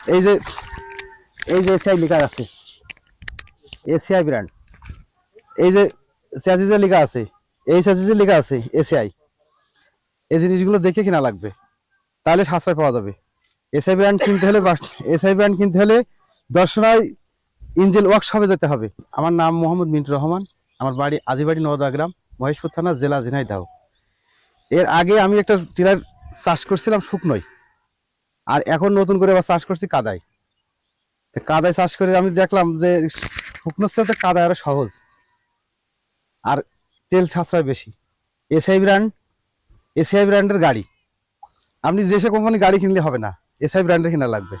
এই যে এই যে এসিআই লেখা আছে। এসিআই ব্র্যান্ড এই যে স্যাচিজে লেখা আছে, এই স্যাচিজে লেখা আছে এসিআই এই জিনিসগুলো দেখে কিনা লাগবে। তাহলে সাশ্রয় পাওয়া যাবে। এসআই ব্র্যান্ড কিনতে হলে এসআই ব্র্যান্ড কিনতে হলে দর্শনায় ইঞ্জেল ওয়ার্কশপে যেতে হবে। আমার নাম মোহাম্মদ মিন্টুর রহমান। আমার বাড়ি আজিবাড়ি নওদা গ্রাম, মহেশপুর থানা, জেলা ঝিনাইদহ। এর আগে আমি একটা টিলার চাষ করছিলাম শুকনোই আর এখন নতুন করে আবার চাষ করছি কাদায়। কাদায় চাষ করে আমি দেখলাম যে শুকনোর সাথে কাদায় আরও সহজ। আর তেল সাশ্রয় বেশি। এসআই ব্র্যান্ড, এসআই ব্র্যান্ডের গাড়ি। আপনি যে সে কোম্পানি গাড়ি কিনলে হবে না, এসআই ব্র্যান্ডের কিনা লাগবে।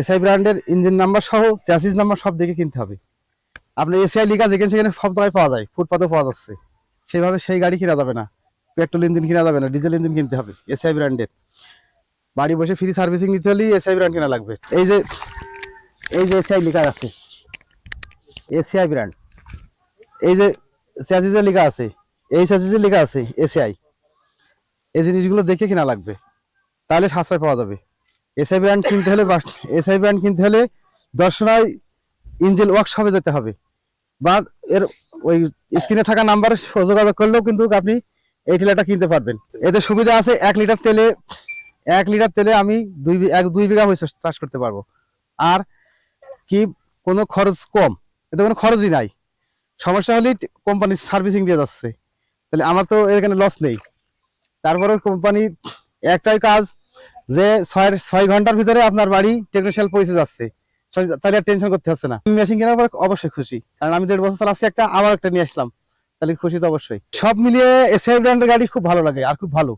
এসআই ব্র্যান্ডের ইঞ্জিন নাম্বার সহ, চ্যাসিস নাম্বার সব দেখে কিনতে হবে। আপনি এসআই লিখা যেখানে সেখানে সব জায়গায় পাওয়া যায়, ফুটপাতেও পাওয়া যাচ্ছে। সেইভাবে সেই গাড়ি কিনা যাবে না, পেট্রোল ইঞ্জিন কিনা যাবে না, ডিজেল ইঞ্জিন কিনতে হবে, এসআই ব্র্যান্ডের। বাড়ি বসে ফ্রি সার্ভিসিং নিতে হলেই এসআই ব্র্যান্ড কেনা লাগবে। এই যে এই যে এসআই লেখা আছে। এসিআই ব্র্যান্ড এই যে স্যাচিজে লেখা আছে। এই স্যাচিজে লেখা আছে এসিআই এই জিনিসগুলো দেখে কিনা লাগবে। তাহলে সাশ্রয় পাওয়া যাবে। এসআই ব্র্যান্ড কিনতে হলে এসআই ব্র্যান্ড কিনতে হলে দর্শনায় ইঞ্জেল ওয়ার্কশপে যেতে হবে। বা এর ওই স্ক্রিনে থাকা নাম্বারে যোগাযোগ করলেও কিন্তু আপনি এই টিলারটা কিনতে পারবেন। এতে সুবিধা আছে, এক লিটার তেলে এক লিটার তেলে আমি দুই এক দুই বিঘা হয়েছে চাষ করতে পারব। আর কি কোনো খরচ কম? এতে কোনো খরচই নাই। সমস্যা হলেই কোম্পানি সার্ভিসিং দিয়ে যাচ্ছে। তাহলে আমার তো এখানে লস নেই। তারপরে কোম্পানি একটাই কাজ যে ছয় ছয় ঘণ্টার ভিতরে আপনার বাড়ি টেকনিশিয়াল পৌঁছে যাচ্ছে। তাহলে আর টেনশন করতে হচ্ছে না। মেশিন কেনার পর অবশ্যই খুশি। কারণ আমি দেড় বছর চালাচ্ছি, একটা আবার একটা নিয়ে আসলাম। তাহলে খুশি তো অবশ্যই। সব মিলিয়ে এসআই ব্র্যান্ডের গাড়ি খুব ভালো লাগে, আর খুব ভালো।